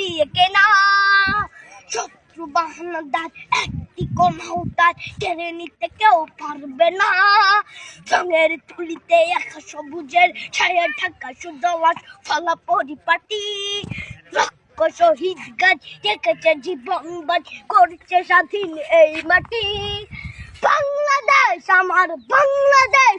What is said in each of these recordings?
দিয়ে কেনা। শত্রু বাহানাদার একটি কম কমাউতার কেড়ে নিতে কেউ পারবে না। রঙের তুলিতে একা সবুজের ছায়া ঢাকা সুদলাস ফলা পরিপাটি। শহীদ গাছ রেখেছে জীবন করছে স্বাধীন এই মাটি। বাংলাদেশ, আমার বাংলাদেশ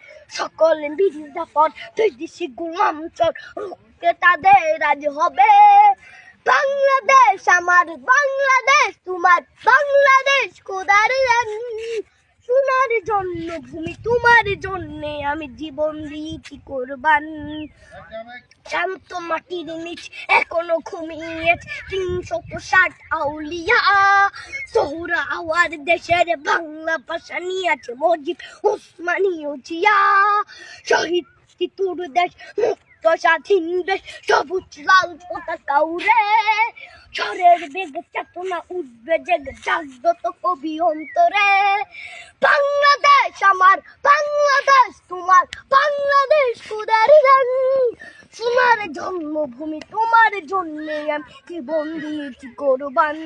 সকলে বিদেশি গোলাম চর, রুখতে তাদের আজ হবে। বাংলাদেশ আমার, বাংলাদেশ তোমার, বাংলাদেশ কোদার সোনার জন্য ভূমি, তোমার জন্য আমি জীবন দিয়েছি কোরবান। শান্ত মাটির নিচ এখনও ঘুমিয়ে তিনশো ষাট আউলিয়া। আওয়ার দেশের বাংলা ভাষা নিয়েছে মজিব উসমানীয় জিয়া শহীদ তিতুর দেশ, মুক্ত স্বাধীন দেশ, সবুজ লাল পতাকা উড়ে। ঝড়ের বেগ চেতনা উঠবে, জেগে জাগ্রত কবি অন্তরে। বাংলাদেশ আমার, বাংলাদেশ তোমার, বাংলাদেশ কুদার সোনার জন্মভূমি, তোমার জন্যে আমি জীবন দিয়েছি কোরবান।